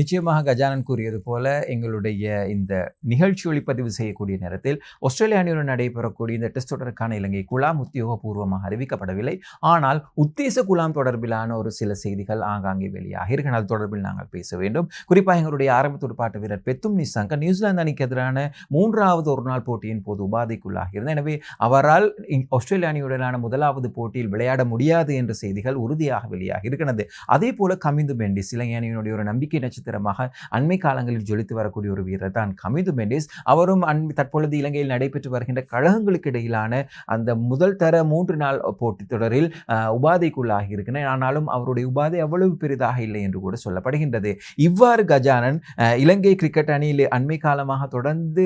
நிச்சயமாக கஜானன் கூறியது போல எங்களுடைய இந்த நிகழ்ச்சி ஒளிப்பதிவு செய்யக்கூடிய நேரத்தில் ஆஸ்திரேலிய அணியுடன் நடைபெறக்கூடிய இந்த டெஸ்ட் தொடருக்கான இலங்கை குழாம் உத்தியோகபூர்வமாக அறிவிக்கப்படவில்லை. ஆனால் உத்தேச குழாம் தொடர்பிலான ஒரு சில செய்திகள் ஆங்காங்கே வெளியாக இருக்கு. அது தொடர்பில் நாங்கள் பேச வேண்டும். குறிப்பாக எங்களுடைய ஆரம்ப துடுப்பாட்ட வீரர் பெத்தும் நிசாங்க நியூசிலாந்து அணிக்கு எதிரான மூன்றாவது ஒரு நாள் போட்டியின் போது உபாதைக்குள்ளாகியிருந்தார் எனவே அவரால் ஆஸ்திரேலிய அணியுடனான முதலாவது போட்டியில் விளையாட முடியாது என்ற செய்திகள் உறுதியாக வெளியாக இருக்கிறது. அதே போல கமிந்து பெண்டிஸ் இலங்கை அணியினுடைய ஒரு நம்பிக்கை நட்சத்திர நட்சத்திரமாக அண்மை காலங்களில் ஜொலித்து வரக்கூடிய ஒரு வீரர் தான் கமிது மெண்டிஸ். அவரும் அண்மை தற்பொழுது இலங்கையில் நடைபெற்று வருகின்ற கழகங்களுக்கு இடையிலான அந்த முதல் தர மூன்று நாள் போட்டித் தொடரில் உபாதைக்குள்ளாகி இருக்கிறேன் ஆனாலும் அவருடைய உபாதை அவ்வளவு பெரிதாக இல்லை என்று கூட சொல்லப்படுகின்றது. இவ்வாறு கஜானன் அஹ், இலங்கை கிரிக்கெட் அணியில் அண்மை காலமாக தொடர்ந்து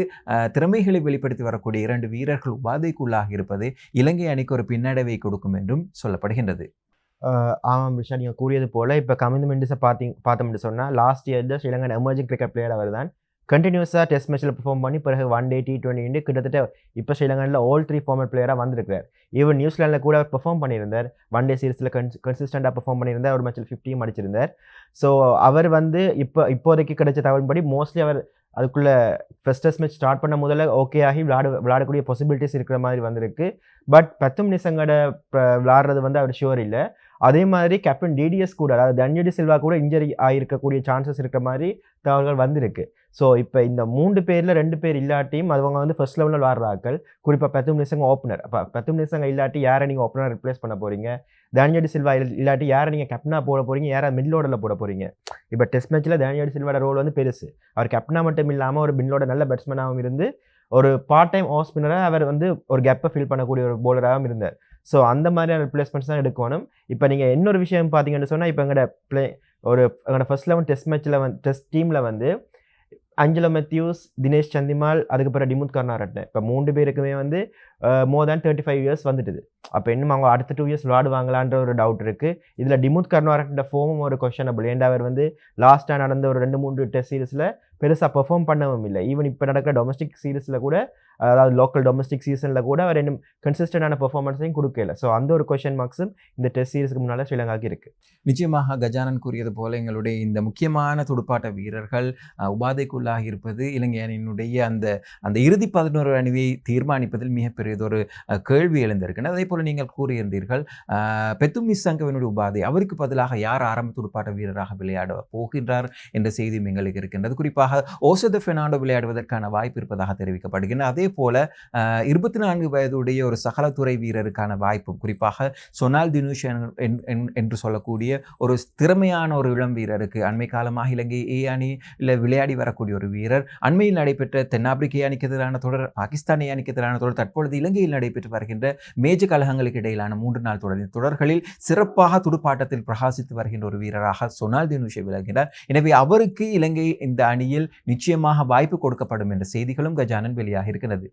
திறமைகளை வெளிப்படுத்தி வரக்கூடிய இரண்டு வீரர்கள் உபாதைக்குள்ளாக இருப்பது இலங்கை அணிக்கு ஒரு பின்னடைவை கொடுக்கும் என்றும் சொல்லப்படுகின்றது. ஆமாம் விஷா நீங்கள் கூறியது போல். இப்போ கமிந்து மெண்டிஸை பார்த்திங் பார்த்தோம்னு சொன்னால் லாஸ்ட் இயர் தான் ஸ்ரீலங்கன் எமர்ஜிங் கிரிக்கெட் பிளேயர் அவர் தான் கண்டினியூஸாக டெஸ்ட் மேட்ச்சில் பெர்ஃபார்ம் பண்ணி பிறகு ஒன் டே டி டுவெண்ட்டி கிட்டத்தட்ட இப்போ ஸ்ரீலங்கனில் ஆல் த்ரீ ஃபார்மட் பிளேயராக வந்திருக்கார் ஈவன் நியூசிலாண்டில் கூட பெர்ஃபார்ம் பண்ணியிருந்தார். ஒன் டே சீரிஸில் கன்ஸ் கன்சிஸ்டண்டாக பெர்ஃபார்ம் பண்ணியிருந்தார். ஒரு மேட்ச்சில் ஃபிஃப்டியும் அடிச்சிருந்தார். ஸோ அவர் வந்து இப்போ இப்போதைக்கு கிடைச்ச தகவல்படி மோஸ்ட்லி அவர் அதுக்குள்ளே ஃபஸ்ட் டெஸ்ட் மேட்ச் ஸ்டார்ட் பண்ண முதல்ல ஓகே ஆகி விளாட விளாடக்கூடிய பாசிபிலிட்டிஸ் இருக்கிற மாதிரி வந்திருக்கு. பட் பத்தும் நிசங்கட விளாடுறது வந்து அவர் ஷுவர் இல்லை. அதே மாதிரி கேப்டன் டிடிஎஸ் கூட அதாவது தன்யடி சில்வா கூட இன்ஜரி ஆகிருக்கக்கூடிய சான்சஸ் இருக்கிற மாதிரி தகவல்கள் வந்திருக்கு. ஸோ இப்போ இந்த மூன்று பேரில் ரெண்டு பேர் இல்லாட்டியும் அவங்க வந்து ஃபர்ஸ்ட் லெவலில் வாடுறாக்கள் குறிப்பாக பத்தும் நிமிஷங்க ஓப்பனர் அப்போ பத்தும் நிமிஷங்க இல்லாட்டி யாரை நீங்கள் ஓப்பனர் ரிப்ளேஸ் பண்ண போகிறீங்க தானியடி சில்வா இல்லாட்டி யாரை நீங்கள் கேப்டனாக போட போகிறீங்க யாரை மிட் லோடரில் போட போகிறீங்க இப்போ டெஸ்ட் மேட்ச்சில் தானியடி சில்வாட ரோல் வந்து பெருசு. அவர் கேப்டனாக மட்டும் இல்லாமல் ஒரு மின்லோட நல்ல பேட்ஸ்மேனாகவும் இருந்து ஒரு பார்ட் டைம் ஆஃப் ஸ்பின்னராக அவர் வந்து ஒரு கேப்பை ஃபில் பண்ணக்கூடிய ஒரு போலராகவும் இருந்தார். ஸோ அந்த மாதிரியான ரிப்ளேஸ்மெண்ட்ஸ் தான் எடுக்கணும். இப்போ நீங்கள் இன்னொரு விஷயம் பார்த்தீங்கன்னு சொன்னால் இப்போ எங்களோட ப்ளே ஒரு எங்களோட ஃபர்ஸ்ட் லெவன் டெஸ்ட் மேட்ச்சில் வந்து டெஸ்ட் டீமில் வந்து அஞ்சலோ மெத்யூஸ் தினேஷ் சந்திமால் அதுக்கப்புறம் டிமுத் கர்னாரட்ன இப்போ மூன்று பேருக்குமே வந்து more than thirty five years வந்துட்டுது. அப்போ இன்னும் அவங்க அடுத்த டூ இயர்ஸ் விளாடுவாங்களான்ற ஒரு டவுட் இருக்குது இதில் டிமுத் கர்னாரட்ன ஃபோமும் ஒரு கொஷனபிள் ஏன்டா அவர் வந்து லாஸ்ட்டாக நடந்த ஒரு ரெண்டு மூன்று டெஸ்ட் சீரீஸில் பெருசாக பெர்ஃபார்ம் பண்ணவும் இல்லை. ஈவன் இப்போ நடக்கிற டொமஸ்டிக் சீரீஸில் கூட அதாவது லோக்கல் டொமஸ்டிக் சீசனில் கூட அவர் இன்னும் கன்சிஸ்டண்டான பெர்ஃபார்மன்ஸையும் கொடுக்கல. ஸோ அந்த ஒரு கொஷன் மார்க்ஸும் இந்த டெஸ்ட் சீரிஸ்க்கு முன்னால் ஸ்ரீலங்காக்கு இருக்குது நிச்சயமாக கஜானன் கூறியது போல எங்களுடைய இந்த முக்கியமான துடுப்பாட்ட வீரர்கள் உபாதைக்குள்ளாக இருப்பது இலங்கை அணியினுடைய அந்த அந்த இறுதி பதினோரு அணியை தீர்மானிப்பதில் மிகப்பெரியதொரு கேள்வி எழுந்திருக்கிறது அதே போல் நீங்கள் கூறியிருந்தீர்கள் அஹ், பெத்தும் உபாதை அவருக்கு பதிலாக யார் ஆரம்ப துடுப்பாட்ட வீரராக விளையாட போகின்றார் என்ற செய்தியும் எங்களுக்கு இருக்கின்றது. குறிப்பாக ஓசத பெர்னாண்டோ விளையாடுவதற்கான வாய்ப்பு இருப்பதாக தெரிவிக்கப்படுகின்றது. அதே அதே போல் இருபத்தி நான்கு வயதுடைய ஒரு சகலத்துறை வீரருக்கான வாய்ப்பும் குறிப்பாக சொனால் தினுஷ் என்று சொல்லக்கூடிய ஒரு திறமையான ஒரு இளம் வீரருக்கு அண்மை காலமாக இலங்கை ஏ அணி இல்லை விளையாடி வரக்கூடிய ஒரு வீரர் அண்மையில் நடைபெற்ற தென்னாப்பிரிக்க அணிக்கு எதிரான தொடர் பாகிஸ்தானிய அணிக்கு எதிரான தொடர் தற்பொழுது இலங்கையில் நடைபெற்று வருகின்ற மேஜர் கழகங்களுக்கு இடையிலான மூன்று நாள் தொடர் தொடர்களில் சிறப்பாக துடுப்பாட்டத்தில் பிரகாசித்து வருகின்ற ஒரு வீரராக சொனால் தினுஷை விளங்கினார். எனவே அவருக்கு இலங்கை இந்த அணியில் நிச்சயமாக வாய்ப்பு கொடுக்கப்படும் என்ற செய்திகளும் கஜானன் வெளியாக இருக்கிறது நடந்தது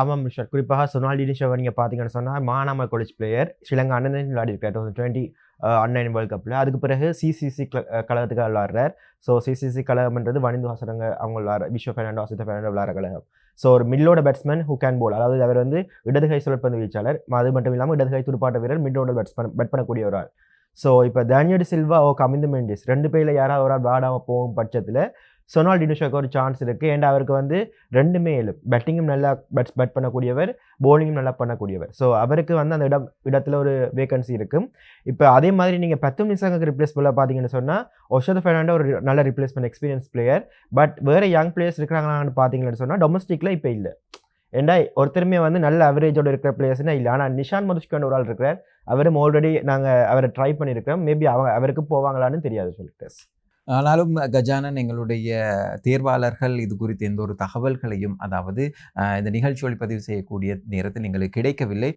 ஆமாம் மிஷர் குறிப்பாக சொனால் டினிஷோ நீங்கள் பார்த்தீங்கன்னு சொன்னால் மானாம காலேஜ் பிளேயர் ஸ்ரீலங்கா அண்ணன் விளையாடிருக்கார் டூ தௌசண்ட் டுவெண்ட்டி அண்ணன் வேர்ல்ட் கப்பில் அதுக்கு பிறகு சிசிசி கழகத்துக்கு விளாட்றார் ஸோ சிசிசி கழகம்ன்றது வனிந்து வாசகங்க அவங்க விளாட விஸ்வ ஃபெர்னாண்டோ அசித ஃபெர்னாண்டோ விளாட்ற கழகம். ஸோ ஒரு மில்லோட பேட்ஸ்மேன் ஹூ கேன் போல் அதாவது அவர் வந்து இடதுகை சுழற்பந்து வீச்சாளர். அது மட்டும் இல்லாமல் இடதுகை துடுப்பாட்ட வீரர் மில்லோட பேட்ஸ்மேன் பெட் பண்ணக்கூடிய ஒரு ஆள் ஸோ இப்போ தானியடி சில்வா ஓ கமிந்து மெண்டிஸ். ரெண்டு பேரில் யாராவது ஒரு ஆள் விளாடாமல் போகும் பட்சத்தில் சொனால் டினுஷாக்கு ஒரு சான்ஸ் இருக்குது அண்ட் அவருக்கு வந்து ரெண்டுமே இல்லை பேட்டிங்கும் நல்லா பேட்ஸ் பேட் பண்ணக்கூடியவர் போலிங்கும் நல்லா பண்ணக்கூடியவர். ஸோ அவருக்கு வந்து அந்த இடம் இடத்துல ஒரு வேகன்சி இருக்கும் இப்போ அதே மாதிரி நீங்கள் பத்து நிமிஷங்களுக்கு ரிப்ளேஸ் பண்ண பார்த்தீங்கன்னு சொன்னால் ஒஷத் ஃபெர்னாண்டோ ஒரு நல்ல ரிப்ளேஸ்மெண்ட் எக்ஸ்பீரியன்ஸ் பிளேயர் பட் வேறு யங் பிளேயர்ஸ் இருக்கிறாங்களான்னு பார்த்தீங்கன்னு சொன்னால் டொமஸ்டிக்கில் இப்போ இல்லை. ஏண்டா ஒருத்தருமே வந்து நல்ல அவரேஜோட இருக்கிற பிளேயர்ஸ்னா இல்லை. ஆனால் நிஷான் மதுஷ்கான் ஒரு ஆள் இருக்கிறார். அவரும் ஆல்ரெடி நாங்கள் அவரை ட்ரை பண்ணியிருக்கிறோம். மேபி அவங்க அவருக்கு போவாங்களான்னு தெரியாது சொல்லிட்டு. ஆனாலும் கஜானன் எங்களுடைய தேர்வாளர்கள் இது குறித்து எந்த ஒரு தகவல்களையும் அதாவது இந்த நிகழ்ச்சி ஒளிப்பதிவு செய்யக்கூடிய நேரத்தில் எங்களுக்கு கிடைக்கவில்லை.